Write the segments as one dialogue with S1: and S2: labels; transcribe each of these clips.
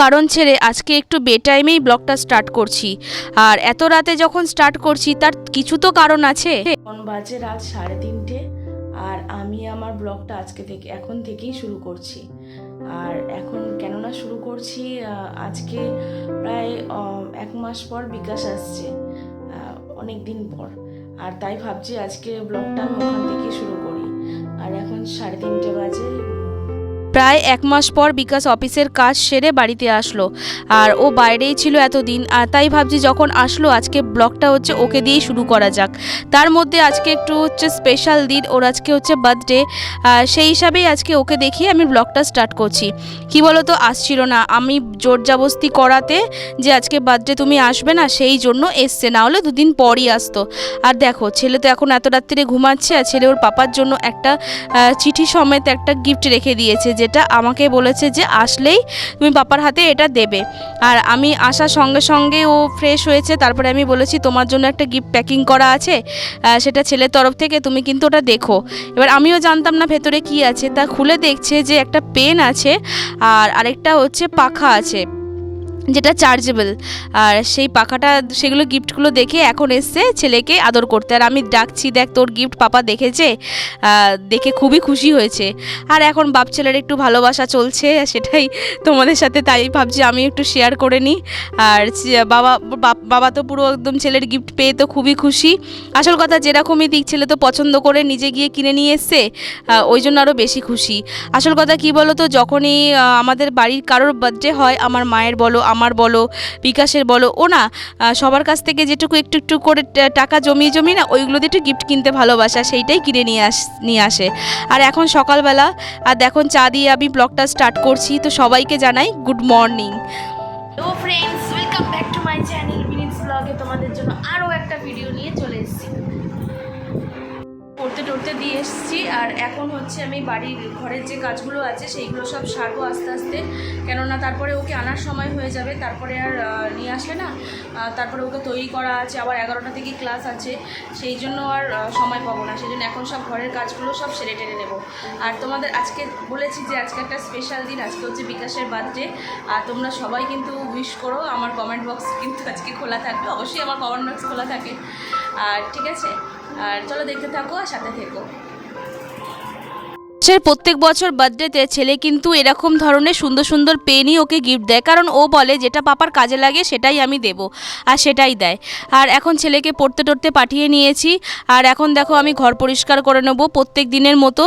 S1: কারণ ছেড়ে আজকে একটু বে টাইমেই ব্লগটা স্টার্ট করছি। আর এত রাতে যখন স্টার্ট করছি, তার কিছু তো কারণ আছে।
S2: এখন বাজে রাত সাড়ে তিনটে, আর আমি আমার ব্লগটা আজকে থেকে এখন থেকেই শুরু করছি। আর এখন কেননা শুরু করছি আজকে প্রায় এক মাস পর বিকাশ আসছে অনেক দিন পর। আর তাই ভাবছি আজকে ব্লগটা আমি ওখান থেকেই শুরু করি। আর এখন সাড়ে তিনটে বাজে
S1: প্রায় এক মাস পর বিকাশ অফিসের কাজ সেরে বাড়িতে আসলো। আর ও বাইরেই ছিল এতদিন, আর তাই ভাবছি যখন আসলো আজকে ব্লগটা হচ্ছে ওকে দিয়েই শুরু করা যাক। তার মধ্যে আজকে একটু হচ্ছে স্পেশাল দিন, ওর আজকে হচ্ছে বার্থডে সেই হিসাবেই আজকে ওকে দেখিয়ে আমি ব্লগটা স্টার্ট করছি। কি বলো তো আসছিল না। আমি জোর জাবস্তি করাতে যে আজকে বার্থডে তুমি আসবে না, সেই জন্য এসছে। না হলে দুদিন পরই আসতো। আর দেখো, ছেলে তো এখন এত রাত্রিরে ঘুমাচ্ছে, আর ছেলে ওর পাপার জন্য একটা চিঠি সমেত একটা গিফট রেখে দিয়েছে যেটা আমাকে বলেছে যে আসলেই তুমি পাপার হাতে এটা দেবে। আর আমি আসার সঙ্গে সঙ্গে ও ফ্রেশ হয়েছে, তারপরে আমি বলেছি তোমার জন্য একটা গিফট প্যাকিং করা আছে সেটা ছেলের তরফ থেকে তুমি কিন্তু ওটা দেখো। এবার আমিও জানতাম না ভেতরে কি আছে, তা খুলে দেখছে যে একটা পেন আছে, আর আরেকটা হচ্ছে পাখা আছে। যেটা চার্জেবল আর সেই পাখাটা, সেগুলো গিফটগুলো দেখে এখন এসছে ছেলেকে আদর করতে। আর আমি ডাকছি, দেখ, তোর গিফট পাপা দেখেছে? দেখে খুবই খুশি হয়েছে। আর এখন বাপ ছেলের একটু ভালোবাসা চলছে সেটাই তোমাদের সাথে তাই ভাবছি আমি একটু শেয়ার করে নিই। আর বাবা বাবা তো পুরো একদম ছেলের গিফট পেয়ে তো খুবই খুশি। আসল কথা, যেরকমই দিক ছেলে তো পছন্দ করে নিজে গিয়ে কিনে নিয়ে এসছে ওই জন্য আরও বেশি খুশি। আসল কথা কি বলো তো যখনই আমাদের বাড়ির কারোর বার্থডে হয়, আমার মায়ের বলো আমার বলো, বিকাশের বলো, ও না সবার কাছ থেকে যেটুকু একটু একটু করে টাকা জমিয়ে জমিয়ে না, ওইগুলো দিয়ে একটু গিফট কিনতে ভালোবাসা সেইটাই কিনে নিয়ে আস, নিয়ে আসে। আর এখন সকালবেলা, আর দেখুন চা দিয়ে আমি ব্লগটা স্টার্ট করছি, তো সবাইকে জানাই গুড মর্নিং
S2: তোমাদের জন্য আরও একটা ভিডিও নিয়ে চলে এসেছি। পড়তে টড়তে দিয়ে এসেছি। আর এখন হচ্ছে আমি বাড়ির ঘরের যে কাজগুলো আছে, সেইগুলো সব সারবো আস্তে আস্তে। কেননা তারপরে ওকে আনার সময় হয়ে যাবে, তারপরে আর নিয়ে আসলে না। তারপরে ওকে তৈরি করা আছে, আবার এগারোটা থেকে ক্লাস আছে। সেই জন্য আর সময় পাবো না। সেই জন্য এখন সব ঘরের কাজগুলো সব সেরে টেনে নেব। আর তোমাদের আজকে বলেছি যে আজকে একটা স্পেশাল দিন, আজকে হচ্ছে বিকাশের বার্থডে আর তোমরা সবাই কিন্তু উইশ করো, আমার কমেন্ট বক্স কিন্তু আজকে খোলা থাকবে। অবশ্যই আমার কমেন্ট বক্স খোলা থাকে। আর ঠিক আছে? আর চলো দেখতে থাকো আর সাথে থেকো।
S1: সে প্রত্যেক বছর বার্থডেতে ছেলে কিন্তু এরকম ধরনের সুন্দর সুন্দর পেনই ওকে গিফট দেয়। কারণ ও বলে যেটা পাপার কাজে লাগে সেটাই আমি দেব আর সেটাই দেয়। আর এখন ছেলেকে পড়তে টড়তে পাঠিয়ে নিয়েছি। আর এখন দেখো আমি ঘর পরিষ্কার করে নেব প্রত্যেক দিনের মতো।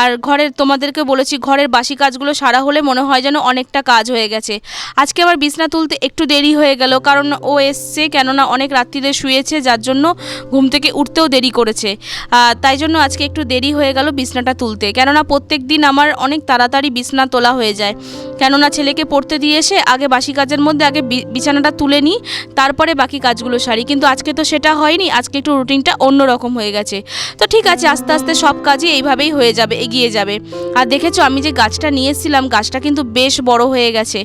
S1: আর ঘরের তোমাদেরকে বলেছি ঘরের বাসি কাজগুলো সারা হলে মনে হয় যেন অনেকটা কাজ হয়ে গেছে। আজকে আবার বিছনা তুলতে একটু দেরি হয়ে গেল কারণ ও এসছে কেননা অনেক রাত্রিরে শুয়েছে, যার জন্য ঘুম থেকে উঠতেও দেরি করেছে। তাই জন্য আজকে একটু দেরি হয়ে গেল বিছনাটা তুলতে। কেননা প্রত্যেক দিন আমার অনেক তাড়াতাড়ি বিছনা তোলা হয়ে যায়। কেননা ছেলেকে পড়তে দিয়ে এসে আগে বাসি কাজের মধ্যে আগে বিছানাটা তুলে নিই, তারপরে বাকি কাজগুলো সারি। কিন্তু আজকে তো সেটা হয়নি, আজকে একটু রুটিনটা অন্যরকম হয়ে গেছে। তো ঠিক আছে, আস্তে আস্তে সব কাজই এইভাবেই হয়ে যাবে, এগিয়ে যাবে। আর দেখেছ, আমি যে গাছটা নিয়ে এসেছিলাম, গাছটা কিন্তু বেশ বড় হয়ে গেছে।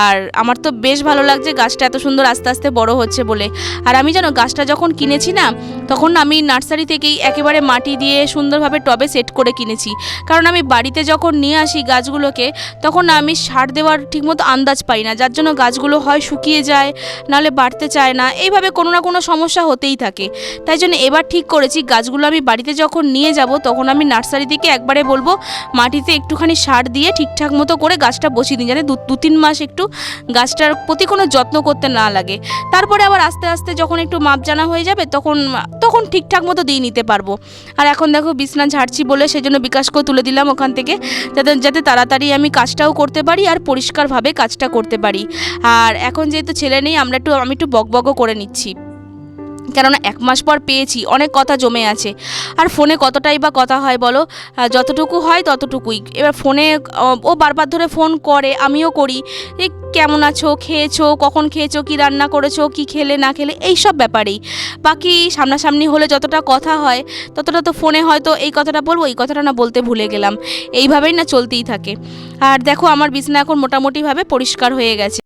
S1: আর আমার তো বেশ ভালো লাগছে গাছটা এত সুন্দর আস্তে আস্তে বড় হচ্ছে বলে। আর আমি জানো, গাছটা যখন কিনেছি না, তখন আমি নার্সারি থেকেই একেবারে মাটি দিয়ে সুন্দরভাবে টবে সেট করে কিনেছি। কারণ আমি বাড়িতে যখন নিয়ে আসি গাছগুলোকে, তখন আমি সার দেওয়ার ঠিকমতো আন্দাজ পাই না। যার জন্য গাছগুলো হয় শুকিয়ে যায়, নাহলে বাড়তে চায় না। এইভাবে কোনো না কোনো সমস্যা হতেই থাকে। তাই জন্য এবার ঠিক করেছি, গাছগুলো আমি বাড়িতে যখন নিয়ে যাব, তখন আমি নার্সারি থেকে একবারে বলব, মাটিতে একটুখানি সার দিয়ে ঠিকঠাক মতো করে গাছটা বসিয়ে দিই যাতে দু তিন মাস একটু গাছটার প্রতি কোনো যত্ন করতে না লাগে। তারপরে আবার আস্তে আস্তে যখন একটু মাপ জানা হয়ে যাবে, তখন তখন ঠিকঠাক মতো দিয়ে নিতে পারব। আর এখন দেখো বিছনা ঝাড়ছি বলে সেই সেজন্য বিকাশকেও তুলে দিলাম ওখান থেকে, যাতে যাতে তাড়াতাড়ি আমি কাজটাও করতে পারি আর পরিষ্কারভাবে কাজটা করতে পারি। আর এখন যেহেতু ছেলে নেই, আমরা একটু, আমি একটু বকবকও করে নিচ্ছি। কেননা এক মাস পর পেয়েছি, অনেক কথা জমে আছে। আর ফোনে কতটাই বা কথা হয় বলো? যতটুকু হয় ততটুকুই। এবার ফোনে ও বারবার ধরে ফোন করে, আমিও করি। যে কেমন আছো? খেয়েছো? কখন খেয়েছো? কি রান্না করেছ? কি খেলে, না খেলে? এই সব ব্যাপারেই। বাকি সামনাসামনি হলে যতটা কথা হয়, ততটা তো ফোনে হয়তো এই কথাটা বলব, এই কথাটা না বলতে ভুলে গেলাম। এইভাবেই না চলতেই থাকে। আর দেখো, আমার বিছনা এখন মোটামুটিভাবে পরিষ্কার হয়ে গেছে।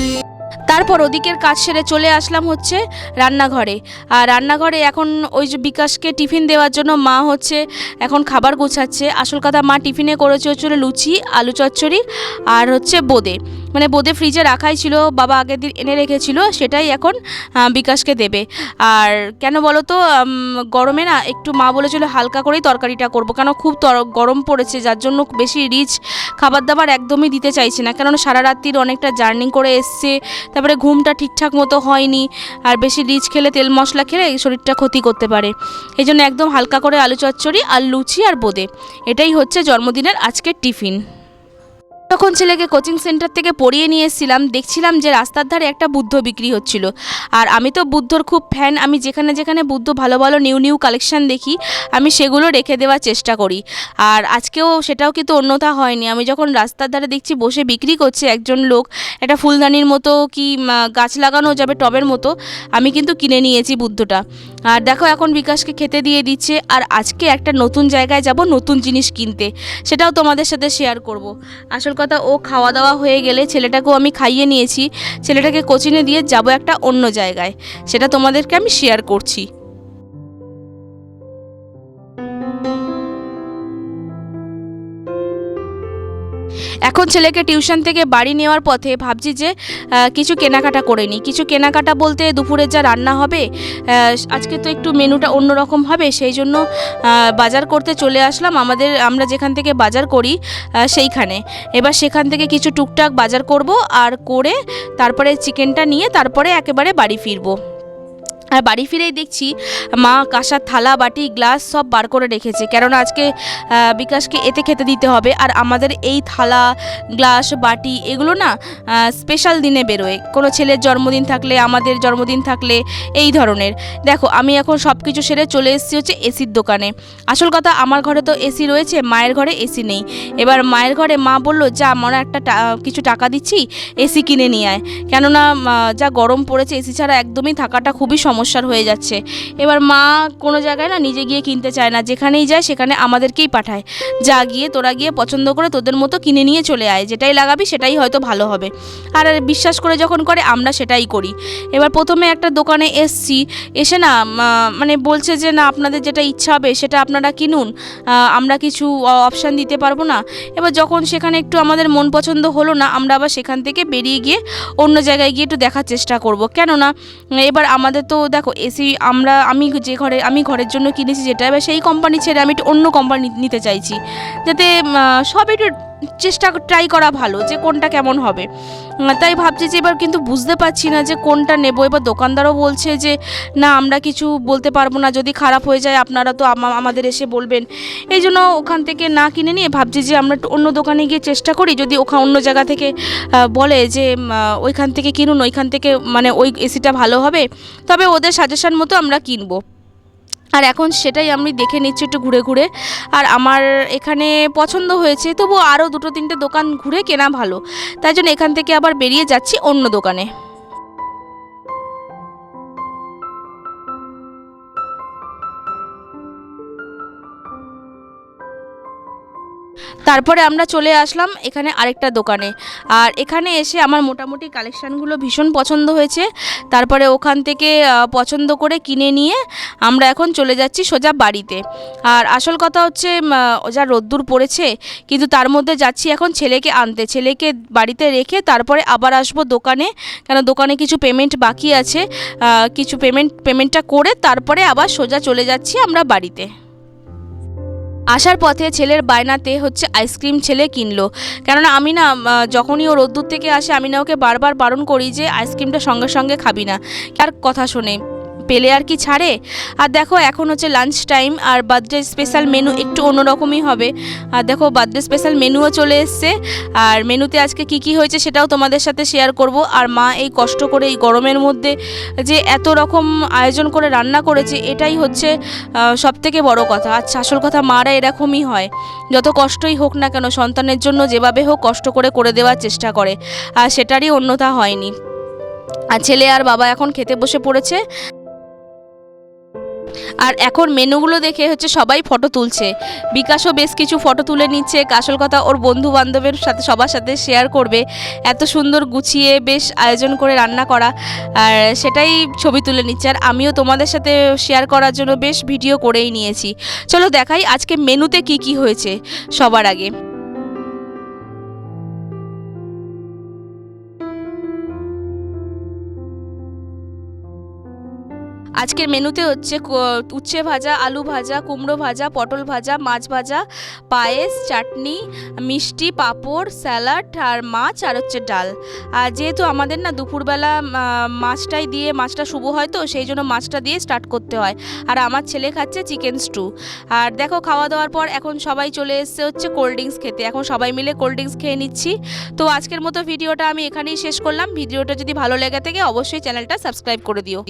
S1: তারপর ওদিকের কাজ সেরে চলে আসলাম হচ্ছে রান্নাঘরে। আর রান্নাঘরে এখন ওই যে বিকাশকে টিফিন দেওয়ার জন্য মা হচ্ছে এখন খাবার গোছাচ্ছে। আসল কথা মা টিফিনে করেছে হচ্ছে লুচি, আলু চচ্চড়ি আর হচ্ছে বোঁদে। মানে বোঁদে ফ্রিজে রাখাই ছিল, বাবা আগের দিন এনে রেখেছিল, সেটাই এখন বিকাশকে দেবে। আর কেন বলো তো গরমে না একটু মা বলেছিল হালকা করেই তরকারিটা করব। কেন খুব গরম পড়েছে, যার জন্য বেশি রিচ খাবার দাবার একদমই দিতে চাইছি না। কেননা সারা রাত্রির অনেকটা জার্নি করে এসছে তারপরে ঘুমটা ঠিকঠাক মতো হয়নি, আর বেশি রিচ খেলে তেল মশলা খেলে শরীরটা ক্ষতি করতে পারে। এই জন্য একদম হালকা করে আলু চচ্চড়ি আর লুচি আর বোঁদে। এটাই হচ্ছে জন্মদিনের আজকের টিফিন। তখন ছেলেকে কোচিং সেন্টার থেকে পড়িয়ে নিয়ে এসেছিলাম। দেখছিলাম যে রাস্তার ধারে একটা বুদ্ধ বিক্রি হচ্ছিল। আর আমি তো বুদ্ধর খুব ফ্যান আমি যেখানে যেখানে বুদ্ধ ভালো ভালো নিউ নিউ কালেকশন দেখি, আমি সেগুলো রেখে দেওয়ার চেষ্টা করি। আর আজকেও সেটাও কিন্তু অন্যথা হয়নি। আমি যখন রাস্তার ধারে দেখছি বসে বিক্রি করছে একজন লোক, একটা ফুলদানির মতো কি গাছ লাগানো যাবে টবের মতো, আমি কিন্তু কিনে নিয়েছি বুদ্ধটা। আর দেখো এখন বিকাশকে খেতে দিয়ে দিচ্ছে। আর আজকে একটা নতুন জায়গায় যাব, নতুন জিনিস কিনতে। সেটাও তোমাদের সাথে শেয়ার করব। আসল কথা, ও খাওয়া দাওয়া হয়ে গেলে ছেলেটাকেও আমি খাইয়ে নিয়েছি। ছেলেটাকে কোচিনে দিয়ে যাব একটা অন্য জায়গায়। সেটা তোমাদেরকে আমি শেয়ার করছি। এখন ছেলেকে টিউশন থেকে বাড়ি নেওয়ার পথে ভাবছি যে কিছু কেনাকাটা করে নিই। কিছু কেনাকাটা বলতে দুপুরে যা রান্না হবে আজকে তো একটু মেনুটা অন্যরকম হবে, সেই জন্য বাজার করতে চলে আসলাম। আমাদের, আমরা যেখান থেকে বাজার করি সেইখানে। এবার সেখান থেকে কিছু টুকটাক বাজার করব আর করে তারপরে চিকেনটা নিয়ে তারপরে একেবারে বাড়ি ফিরবো। আর বাড়ি ফিরেই দেখছি মা, কাঁসার থালা, বাটি, গ্লাস সব বার করে রেখেছে। কেননা আজকে বিকাশকে এতে খেতে দিতে হবে। আর আমাদের এই থালা, গ্লাস, বাটি এগুলো না স্পেশাল দিনে বেরোয়। কোনো ছেলের জন্মদিন থাকলে, আমাদের জন্মদিন থাকলে এই ধরনের। দেখো, আমি এখন সব কিছু সেরে চলে এসেছি হচ্ছে এসির দোকানে। আসল কথা, আমার ঘরে তো এসি রয়েছে, মায়ের ঘরে এসি নেই। এবার মায়ের ঘরে মা বলল, যা আমরা একটা কিছু টাকা দিচ্ছি এসি কিনে নিয়ে আয়। কেননা যা গরম পড়েছে এসি ছাড়া একদমই থাকাটা খুবই সমস্যার হয়ে যাচ্ছে। এবার মা কোনো জায়গায় না নিজে গিয়ে কিনতে চায় না। যেখানেই যায় সেখানে আমাদেরকেই পাঠায়। যা গিয়ে তোরা গিয়ে পছন্দ করে তোদের মতো কিনে নিয়ে চলে আয়। যেটাই লাগাবি সেটাই হয়তো ভালো হবে। আর বিশ্বাস করে যখন করে আমরা সেটাই করি। এবার প্রথমে একটা দোকানে এসছি। এসে না মানে বলছে যে না আপনাদের যেটা ইচ্ছা হবে সেটা আপনারা কিনুন। আমরা কিছু অপশান দিতে পারব না। এবার যখন সেখানে একটু আমাদের মন পছন্দ হলো না, আমরা আবার সেখান থেকে বেরিয়ে গিয়ে অন্য জায়গায় গিয়ে একটু দেখার চেষ্টা করব। কেননা এবার আমাদের তো দেখো এসি আমরা, আমি যে ঘরে, আমি ঘরের জন্য কিনেছি যেটা, এবার সেই কোম্পানি ছেড়ে আমি একটু অন্য কোম্পানি নিতে চাইছি। যাতে সব একটু চেষ্টা ট্রাই করা ভালো যে কোনটা কেমন হবে। তাই ভাবছি যে এবার কিন্তু বুঝতে পারছি না যে কোনটা নেব। এবার দোকানদারও বলছে যে, না, আমরা কিছু বলতে পারব না। যদি খারাপ হয়ে যায়, আপনারা তো আমাদের এসে বলবেন। এই জন্য ওখান থেকে না কিনে নিয়ে ভাবছি যে আমরা অন্য দোকানে গিয়ে চেষ্টা করি। যদি ওখান অন্য জায়গা থেকে বলে যে ওইখান থেকে কিনুন, ওইখান থেকে মানে ওই এসিটা ভালো হবে। তবে ওদের সাজেশন মতো আমরা কিনবো। আর এখন সেটাই আমি দেখে নিচ্ছি একটু ঘুরে ঘুরে। আর আমার এখানে পছন্দ হয়েছে তবু আরও দুটো তিনটে দোকান ঘুরে কেনা ভালো। তাই জন্য এখান থেকে আবার বেরিয়ে যাচ্ছি অন্য দোকানে। তারপরে আমরা চলে আসলাম এখানে আরেকটা দোকানে। আর এখানে এসে আমার মোটামুটি কালেকশানগুলো ভীষণ পছন্দ হয়েছে। তারপরে ওখান থেকে পছন্দ করে কিনে নিয়ে আমরা এখন চলে যাচ্ছি সোজা বাড়িতে। আর আসল কথা হচ্ছে যা রোদ্দুর পড়েছে, কিন্তু তার মধ্যে যাচ্ছি এখন ছেলেকে আনতে। ছেলেকে বাড়িতে রেখে তারপরে আবার আসব দোকানে, কেন দোকানে কিছু পেমেন্ট বাকি আছে। কিছু পেমেন্ট পেমেন্টটা করে তারপরে আবার সোজা চলে যাচ্ছি আমরা বাড়িতে। আসার পথে ছেলের বায়নাতে হচ্ছে আইসক্রিম ছেলে কিনলো। কেননা আমি না যখনই ও রোদ্দুর থেকে আসে, আমি না ওকে বারবার বারণ করি যে আইসক্রিমটা সঙ্গে সঙ্গে খাবি না। আর কথা শোনে? পেলে আর কি ছাড়ে? আর দেখো, এখন হচ্ছে লাঞ্চ টাইম আর বার্থডে স্পেশাল মেনু একটু অন্যরকমই হবে। আর দেখো বার্থডে স্পেশাল মেনুও চলে এসছে। আর মেনুতে আজকে কি কি হয়েছে সেটাও তোমাদের সাথে শেয়ার করব। আর মা এই কষ্ট করে এই গরমের মধ্যে যে এত রকম আয়োজন করে রান্না করেছে, এটাই হচ্ছে সব থেকে বড় কথা। আচ্ছা আসল কথা, মারা এরকমই হয়। যত কষ্টই হোক না কেন, সন্তানের জন্য যেভাবে হোক কষ্ট করে করে দেওয়ার চেষ্টা করে। আর সেটারই অন্যথা হয়নি। আর ছেলে আর বাবা এখন খেতে বসে পড়েছে। আর এখন মেনুগুলো দেখে হচ্ছে সবাই ফটো তুলছে। বিকাশও বেশ কিছু ফটো তুলে নিচ্ছে। আসল কথা ওর বন্ধু বান্ধবের সাথে সবার সাথে শেয়ার করবে। এত সুন্দর গুছিয়ে বেশ আয়োজন করে রান্না করা। আর সেটাই ছবি তুলে নিচ্ছে। আর আমিও তোমাদের সাথে শেয়ার করার জন্য বেশ ভিডিও করেই নিয়েছি। চলো দেখাই আজকে মেনুতে কি কি হয়েছে সবার আগে। আজকের মেনুতে হচ্ছে উচ্ছে ভাজা, আলু ভাজা, কুমড়ো ভাজা, পটল ভাজা, মাছ ভাজা, পায়েস, চাটনি, মিষ্টি, পাঁপড়, স্যালাড আর মাছ আর হচ্ছে ডাল। আর যেহেতু আমাদের না দুপুরবেলা মাছটাই দিয়ে, মাছটা শুভ হয় তো, সেই জন্য মাছটা দিয়ে স্টার্ট করতে হয়। আর আমার ছেলে খাচ্ছে চিকেন স্টু আর দেখো, খাওয়া দাওয়ার পর এখন সবাই চলে এসছে হচ্ছে কোল্ড ড্রিঙ্কস খেতে। এখন সবাই মিলে কোল্ড ড্রিঙ্কস খেয়ে নিচ্ছি। তো আজকের মতো ভিডিওটা আমি এখানেই শেষ করলাম। ভিডিওটা যদি ভালো লেগে থাকে, অবশ্যই চ্যানেলটা সাবস্ক্রাইব করে দিও।